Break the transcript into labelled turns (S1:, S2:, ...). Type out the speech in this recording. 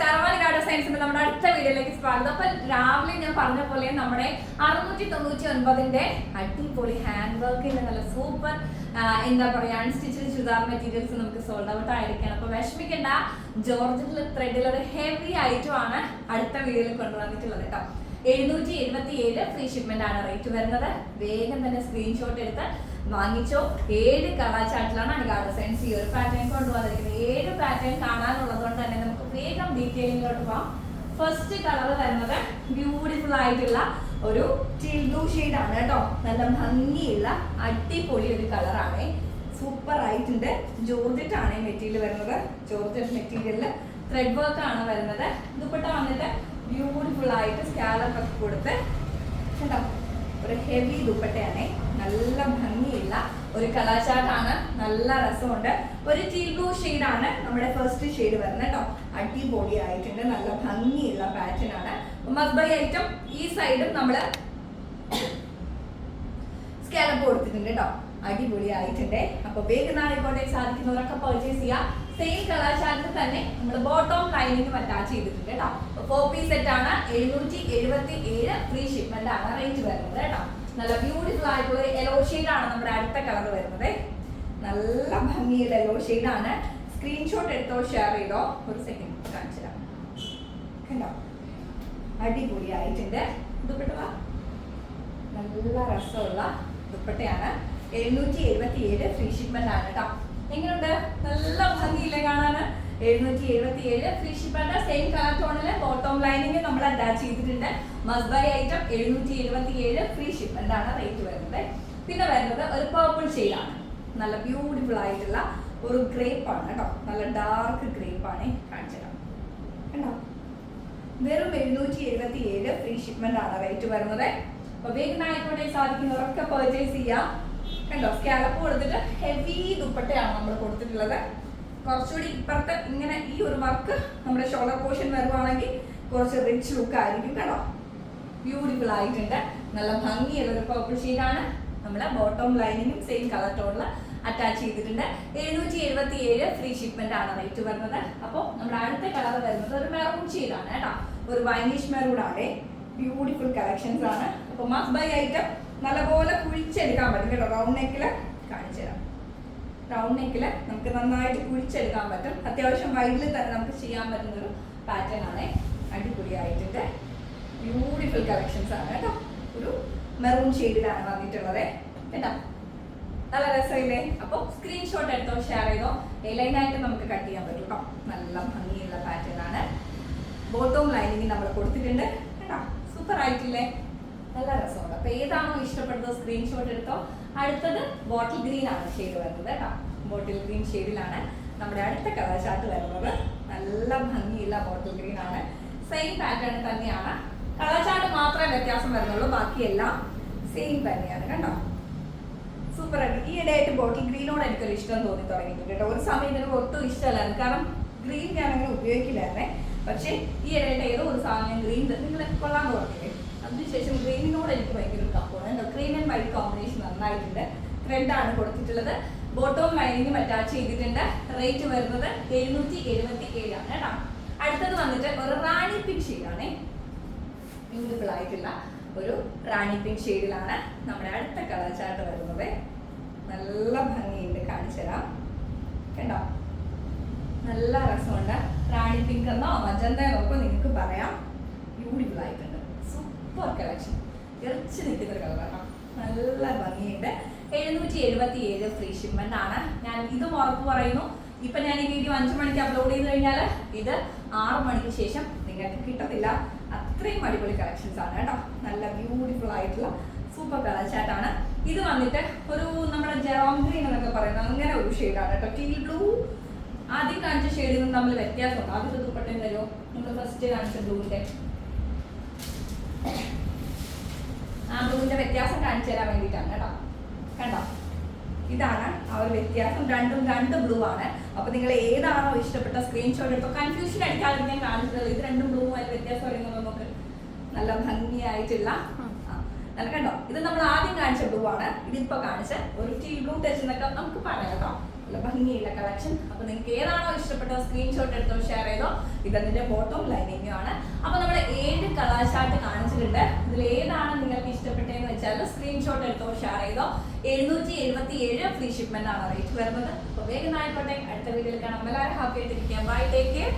S1: നമസ്കാരം മലനാട് സയൻസിന്റെ നമ്മുടെ അടുത്ത വീഡിയോയിലേക്ക് സ്വാഗതം. അപ്പൊ രാവിലെ ഞാൻ പറഞ്ഞ പോലെ നമ്മുടെ അറുന്നൂറ്റി തൊണ്ണൂറ്റി ഒൻപതിന്റെ അടിപൊളി ഹാൻഡ് വർക്കിന്റെ നല്ല സൂപ്പർ എന്താ പറയാ അൺസ്റ്റിച്ചഡ് ചുരിദാർ മെറ്റീരിയൽസ് നമുക്ക് സോൾഡ് ഔട്ട് ആയിരിക്കണം അപ്പൊ വിഷമിക്കണ്ട ജോർജിന്റെ ത്രെഡിൽ ഒരു ഹെവി ഐറ്റം ആണ് അടുത്ത വീഡിയോയിൽ കൊണ്ടുവന്നിട്ടുള്ളത് കേട്ടോ. എഴുന്നൂറ്റി എഴുപത്തി ഏഴ് ഫ്രീ ഷിപ്മെന്റ് ആണ് റേറ്റ് വരുന്നത്. വേഗം തന്നെ സ്ക്രീൻഷോട്ട് എടുത്ത് വാങ്ങിച്ചോ. ഏഴ് കളർ ചാർട്ടിലാണ് അണികാട് സയൻസ് ഈ ഒരു പാറ്റേൺ കൊണ്ടുവന്നിരിക്കുന്നത്? ഏഴ് പാറ്റേൺ കാണാനുള്ളത് കൊണ്ട് തന്നെ നമുക്ക് വേഗം ഡീറ്റെയിലിങ്ങിലോട്ട് പോവാം. ഫസ്റ്റ് കളർ വരുന്നത് ബ്യൂട്ടിഫുൾ ആയിട്ടുള്ള ഒരു ടീൽ ബ്ലൂ ആണ് കേട്ടോ. നല്ല ഭംഗിയുള്ള അടിപൊളി ഒരു കളറാണ് സൂപ്പർ ആയിട്ടുണ്ട്. ജോർജറ്റ് ആണ് മെറ്റീരിയൽ വരുന്നത്. ജോർജറ്റ് മെറ്റീരിയലിൽ ത്രെഡ് വർക്ക് ആണ് വരുന്നത്. ദുപ്പട്ട വന്നിട്ട് ബ്യൂട്ടിഫുൾ ആയിട്ട് സ്കാലപ്പ് ഒക്കെ കൊടുത്ത് കേട്ടോ. ഒരു ഹെവി ദുപ്പട്ടയാണ്. നല്ല ഭംഗിയുള്ള ഒരു കലാചാട്ടാണ്. നല്ല രസമുണ്ട്. ഒരു ടീ ബ്ലൂ ആണ് നമ്മുടെ ഫസ്റ്റ് ഷെയ്ഡ് വരുന്നത് കേട്ടോ. അടിപൊളി ആയിട്ടുണ്ട് നല്ല ഭംഗിയുള്ള പാറ്റേൺ ആണ്. മസ്ബൈ ഐറ്റം ഈ സൈഡും നമ്മൾ സ്കാലപ്പ് കൊടുത്തിട്ടുണ്ട് കേട്ടോ. അടിപൊളി ആയിട്ടുണ്ട് അപ്പൊ വേഗം നാളെ കോട്ടയം സാധിക്കുന്നവരൊക്കെ പർച്ചേസ് ചെയ്യാം. സെയിം കളർ ചാർട്ടിൽ തന്നെ നമ്മൾ ബോട്ടം ലൈനിങ് അറ്റാച്ച് ചെയ്തിട്ടുണ്ട് കേട്ടോ. ഫോർ പീസ് സെറ്റ് ആണ് എഴുന്നൂറ്റി എഴുപത്തി ഏഴ് ഫ്രീ ഷിപ്മെന്റ് ആണ് റേഞ്ച് വരുന്നത് കേട്ടോ. നല്ല ബ്യൂട്ടിഫുൾ ആയിട്ടുള്ള യെല്ലോ ആണ് നമ്മുടെ അടുത്ത കളർ വരുന്നത്. നല്ല ഭംഗിയുള്ള യെല്ലോ ആണ്. സ്ക്രീൻഷോട്ട് എടുത്തോ ഷെയർ ചെയ്തോ? ഒരു സെക്കൻഡ് കാണിച്ചു തരാം. കണ്ടോ? അടിപൊളി ആയിട്ടുണ്ട് ദുപ്പട്ട. നല്ല രസമുള്ള ദുപ്പട്ടയാണ്. എഴുന്നൂറ്റി എഴുപത്തി ഏഴ് ഫ്രീ ഷിപ്മെന്റ് ആണ് കേട്ടോ. എങ്ങനെയുണ്ട് നല്ല ഭംഗിയില്ലേ കാണാന്? എഴുന്നൂറ്റി എഴുപത്തി ഏഴ് ഫ്രീ ഷിപ്മെന്റ് സെയിം കളർ ടോണിൽ ബോട്ടം ലൈനിങ് നമ്മൾ അറ്റാച്ച് ചെയ്തിട്ടുണ്ട്. മസ്ബൈ ഐറ്റം എഴുന്നൂറ്റി എഴുപത്തി ഏഴ് ഫ്രീ ഷിപ്മെന്റ് ആണ് റേറ്റ് വരുന്നത്? പിന്നെ വരുന്നത് ഒരു പേർപ്പിൾ ആണ്. നല്ല ബ്യൂട്ടിഫുൾ ആയിട്ടുള്ള ഒരു ഗ്രേപ്പ് ആണ് കേട്ടോ. നല്ല ഡാർക്ക് ഗ്രേപ്പ് ആണ് കാണിച്ചു കേട്ടോ വെറും എഴുന്നൂറ്റി എഴുപത്തി ഏഴ് ഫ്രീ ഷിപ്മെന്റ് ആണ് റേറ്റ് വരുന്നത്. അപ്പൊ വേഗം ആയിക്കോട്ടെ സാധിക്കുന്നവരൊക്കെ പെർച്ചേസ് ചെയ്യാം. കണ്ടോ? സ്കാലപ്പ് കൊടുത്തിട്ട് ഹെവി ദുപ്പട്ടയാണ് നമ്മൾ കൊടുത്തിട്ടുള്ളത്. കുറച്ചുകൂടി ഇപ്പുറത്തെ ഇങ്ങനെ ഈ ഒരു വർക്ക് നമ്മുടെ ഷോളർ പോർഷൻ വരുവാണെങ്കിൽ കുറച്ച് റിച്ച് ലുക്ക് ആയിരിക്കും കേട്ടോ. ബ്യൂട്ടിഫുൾ ആയിട്ടുണ്ട്. നല്ല ഭംഗിയുള്ള ഒരു പർപ്പിൾ ഷീറ്റാണ് നമ്മൾ ബോട്ടം ലൈനിങ്ങും സെയിം കളർ ടോണിൽ അറ്റാച്ച് ചെയ്തിട്ടുണ്ട് എഴുന്നൂറ്റി എഴുപത്തി ഏഴ് ഫ്രീ ഷിപ്മെന്റ് ആണ് റേറ്റ് വരുന്നത്. അപ്പോൾ നമ്മുടെ അടുത്ത കളർ വരുന്നത് ഒരു മെറൂൺ ആണ് കേട്ടോ. ഒരു വൈനിഷ് മെറൂൺ ആണ്. ബ്യൂട്ടിഫുൾ കളക്ഷൻസ് ആണ്. അപ്പോൾ മസ്റ്റ് ബൈ ഐറ്റം നല്ലപോലെ കുഴിച്ചെടുക്കാൻ പറ്റും കേട്ടോ. റൗണ്ട് നെക്കിൽ കാണിച്ചു തരാം. റൗണ്ട് നെക്കിൽ നമുക്ക് നന്നായിട്ട് കുഴിച്ചെടുക്കാൻ പറ്റും. അത്യാവശ്യം വൈഡിൽ തന്നെ നമുക്ക് ചെയ്യാൻ പറ്റുന്ന ഒരു പാറ്റേൺ ആണ്. അടിപൊളിയായിട്ടുണ്ട്. ബ്യൂട്ടിഫുൾ കളക്ഷൻസ് ആണ് കേട്ടോ. ഒരു മെറൂൺ ഷെയ്ഡിലാണ് വന്നിട്ടുള്ളത്. കേട്ടോ? നല്ല രസമില്ലേ? അപ്പോൾ സ്ക്രീൻഷോട്ട് എടുത്തോ ഷെയർ ചെയ്തോ? എലൈനായിട്ട് നമുക്ക് കട്ട് ചെയ്യാൻ പറ്റും കേട്ടോ. നല്ല ഭംഗിയുള്ള പാറ്റേൺ ആണ്. ബോട്ടോം ലൈനിങ് നമ്മൾ കൊടുത്തിട്ടുണ്ട്. കേട്ടോ? സൂപ്പർ ആയിട്ടില്ലേ? നല്ല രസമുണ്ട്. അപ്പൊ ഏതാണോ ഇഷ്ടപ്പെടുന്നത് സ്ക്രീൻഷോട്ട് എടുത്തോ. അടുത്തത് ബോട്ടിൽ ഗ്രീൻ ആണ് ഷെയ്ഡ് വരുന്നത് കേട്ടോ. ബോട്ടിൽ ഗ്രീൻ ഷെയ്ഡിലാണ് നമ്മുടെ അടുത്ത കളർ വരുന്നത്. നല്ല ഭംഗിയുള്ള ബോട്ടിൽ ഗ്രീൻ ആണ്. സെയിം പാറ്റേൺ തന്നെയാണ്. കളർ മാത്രമേ വ്യത്യാസം വരുന്നുള്ളൂ. ബാക്കിയെല്ലാം സെയിം തന്നെയാണ് കണ്ടോ സൂപ്പർ ആയിട്ട് ഈ ഇടയായിട്ട് ബോട്ടിൽ ഗ്രീനോട് എനിക്കൊരു ഇഷ്ടം തോന്നി തുടങ്ങിയിട്ടുണ്ട് കേട്ടോ. ഒരു സമയം എനിക്ക് ഒട്ടും ഇഷ്ടമല്ലായിരുന്നു കാരണം ഗ്രീൻ ഞാൻ അങ്ങനെ ഉപയോഗിക്കില്ലായിരുന്നേ. പക്ഷേ ഈ ഇടയായിട്ട് ഏതോ ഒരു സാധനം ഗ്രീൻ നിങ്ങൾ കൊള്ളാൻ പറഞ്ഞില്ലേ അതിനുശേഷം ഗ്രീനിനോട് എനിക്ക് ഭയങ്കര തപ്പാണ് ഗ്രീൻ ആൻഡ് വൈറ്റ് കോമ്പിനേഷൻ നന്നായിട്ടുണ്ട്. ത്രെഡ് ആണ് കൊടുത്തിട്ടുള്ളത്. ബോട്ടവും ലൈനിങ്ങും അറ്റാച്ച് ചെയ്തിട്ടുണ്ട്. റേറ്റ് വരുന്നത് എഴുന്നൂറ്റി എഴുപത്തി ഏഴാണ് കേട്ടോ. അടുത്തത് വന്നിട്ട് ഒരു റാണി പിങ്ക് ഷെയ്ഡാണേ ബ്യൂട്ടിഫുൾ ആയിട്ടുള്ള ഒരു റാണി പിങ്ക് ഷെയ്ഡിലാണ് നമ്മുടെ അടുത്ത കളർ ചാർട്ട് വരുന്നത്. നല്ല ഭംഗിയുണ്ട് കാണിച്ചു തരാം. നല്ല രസമുണ്ട്. റാണി പിങ്ക് എന്നോ മജന്ത എന്നൊക്കെ നിങ്ങൾക്ക് പറയാം. ബ്യൂട്ടിഫുൾ ആയിട്ടുണ്ട്. സൂപ്പർ കളക്ഷൻ ഇറച്ച് നിൽക്കുന്ന ഒരു കളറാണ് നല്ല ഭംഗിയുണ്ട്. എഴുന്നൂറ്റി എഴുപത്തി ഏഴ് ഫ്രീ ഷിപ്മെന്റ് ആണ്. ഞാൻ ഇതും ഉറപ്പ് പറയുന്നു. ഇപ്പൊ ഞാൻ ഈ വീഡിയോ അഞ്ചു മണിക്ക് അപ്ലോഡ് ചെയ്ത് കഴിഞ്ഞാൽ ഇത് ആറ് മണിക്ക് ശേഷം നിങ്ങൾക്ക് കിട്ടത്തില്ല. അത്രയും അടിപൊളി കളക്ഷൻസ് ആണ് കേട്ടോ. നല്ല ബ്യൂട്ടിഫുൾ ആയിട്ടുള്ള സൂപ്പർ കളർ ചാറ്റാണ് ഇത് വന്നിട്ട് ഒരു നമ്മുടെ ജെറോം ഗ്രീൻ എന്നൊക്കെ പറയുന്നത് അങ്ങനെ ഒരു ഷെയ്ഡാണ് കേട്ടോ. ടീൽ ബ്ലൂ ആദ്യം കാണിച്ച ഷെയ്ഡിൽ നിന്ന് തമ്മിൽ വ്യത്യാസമുണ്ട്. ആദ്യത്തെ ദുപ്പട്ടയും തരുമോ? നമ്മൾ ഫസ്റ്റ് കാണിച്ച ബ്ലൂവിന്റെ ആ ബ്ലൂവിന്റെ വ്യത്യാസം കാണിച്ചു തരാൻ വേണ്ടിയിട്ടാണ് കേട്ടോ. കണ്ടോ? ഇതാണ് ആ ഒരു വ്യത്യാസം. രണ്ടും രണ്ട് ബ്ലൂ ആണ്. അപ്പൊ നിങ്ങൾ ഏതാണോ ഇഷ്ടപ്പെട്ട സ്ക്രീൻഷോട്ട് എടുത്തോ. കൺഫ്യൂഷൻ അടിക്കാതിരിക്കാൻ കാണിച്ചത് ഇത് രണ്ടും ബ്ലൂ ആയി വ്യത്യാസം അറിയുന്നത് നമുക്ക് നല്ല ഭംഗിയായിട്ടുള്ള നല്ല കണ്ടോ? ഇത് നമ്മൾ ആദ്യം കാണിച്ച ബ്ലൂ ആണ്. ഇതിപ്പോ കാണിച്ച ഒരു ടീ ബ്ലൂ ടച്ച് എന്നൊക്കെ നമുക്ക് പറയാം കേട്ടോ. ഭംഗിയുള്ള കളക്ഷൻ അപ്പൊ നിങ്ങൾക്ക് ഏതാണോ ഇഷ്ടപ്പെട്ടോ സ്ക്രീൻഷോട്ട് എടുത്തോ ഷെയർ ചെയ്തോ ഇതതിന്റെ ബോട്ടം ലൈനിങ്ങും ആണ്. അപ്പൊ നമ്മൾ ഏഴ് കളർ ചാർട്ട് കാണിച്ചിട്ടുണ്ട്. ഇതിൽ ഏതാണ് നിങ്ങൾക്ക് ഇഷ്ടപ്പെട്ടതെന്ന് വെച്ചാൽ സ്ക്രീൻഷോട്ട് എടുത്തോ ഷെയർ ചെയ്തോ. എഴുന്നൂറ്റി എഴുപത്തി ഏഴ് ഫ്രീ ഷിപ്മെന്റ് ആണ് റേറ്റ് വരുന്നത്. അപ്പൊ വേഗം ആയിക്കോട്ടെ അടുത്ത വീഡിയോയിൽ കാണാം. എല്ലാവരും ഹാപ്പി ആയിട്ടിരിക്കാം. Bye take care